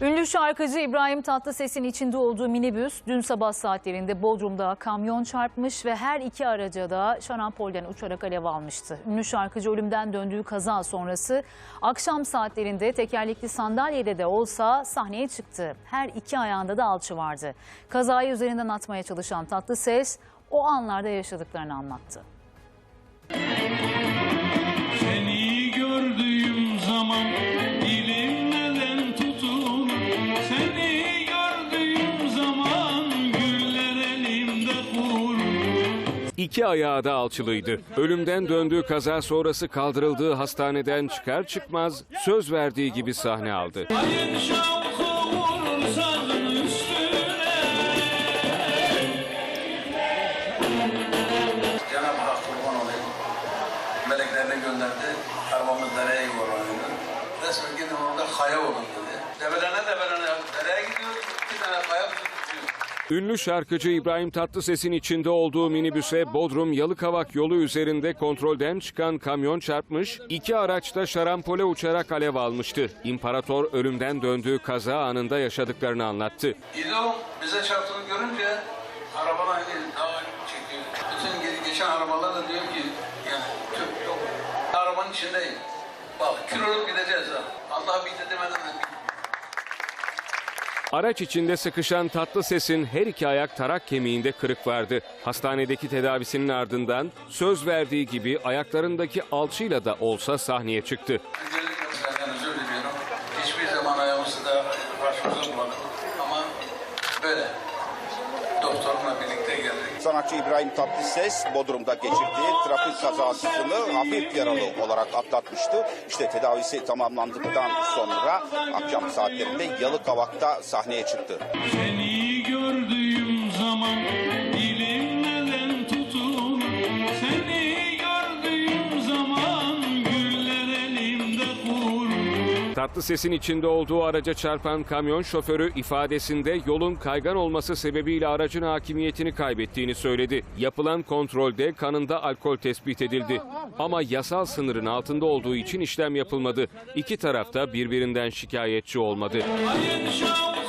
Ünlü şarkıcı İbrahim Tatlıses'in içinde olduğu minibüs dün sabah saatlerinde Bodrum'da kamyon çarpmış ve her iki araca da şarampolden uçarak alev almıştı. Ünlü şarkıcı ölümden döndüğü kaza sonrası akşam saatlerinde tekerlekli sandalyede de olsa sahneye çıktı. Her iki ayağında da alçı vardı. Kazayı üzerinden atmaya çalışan Tatlıses o anlarda yaşadıklarını anlattı. İki ayağı da alçılıydı. Ölümden döndüğü kaza sonrası kaldırıldığı hastaneden çıkar çıkmaz söz verdiği gibi sahne aldı. Kaya olun dedi. Debelene debelene dereye gidiyoruz. Bir tane kaya. Ünlü şarkıcı İbrahim Tatlıses'in içinde olduğu minibüse Bodrum Yalıkavak yolu üzerinde kontrolden çıkan kamyon çarpmış, iki araç da şarampole uçarak alev almıştı. İmparator ölümden döndüğü kaza anında yaşadıklarını anlattı. İdo bize çarptığını görünce arabadan indi. Daha çekiyor. Bütün geçen arabalar da diyor ki yani tüp yok. Arabanın içindeyim. Bak kül olup gideceğiz ha. Allah Araç içinde sıkışan Tatlıses'in her iki ayak tarak kemiğinde kırık vardı. Hastanedeki tedavisinin ardından söz verdiği gibi ayaklarındaki alçıyla da olsa sahneye çıktı. Doktorumla birlikte geldik. Sanatçı İbrahim Tatlıses Bodrum'da geçirdiği trafik kazasını hafif yaralı olarak atlatmıştı. İşte tedavisi tamamlandıktan sonra akşam saatlerinde Yalıkavak'ta sahneye çıktı. Seni gördüğüm zaman Tatlıses'in içinde olduğu araca çarpan kamyon şoförü ifadesinde yolun kaygan olması sebebiyle aracın hakimiyetini kaybettiğini söyledi. Yapılan kontrolde kanında alkol tespit edildi. Ama yasal sınırın altında olduğu için işlem yapılmadı. İki taraf da birbirinden şikayetçi olmadı. Şavkı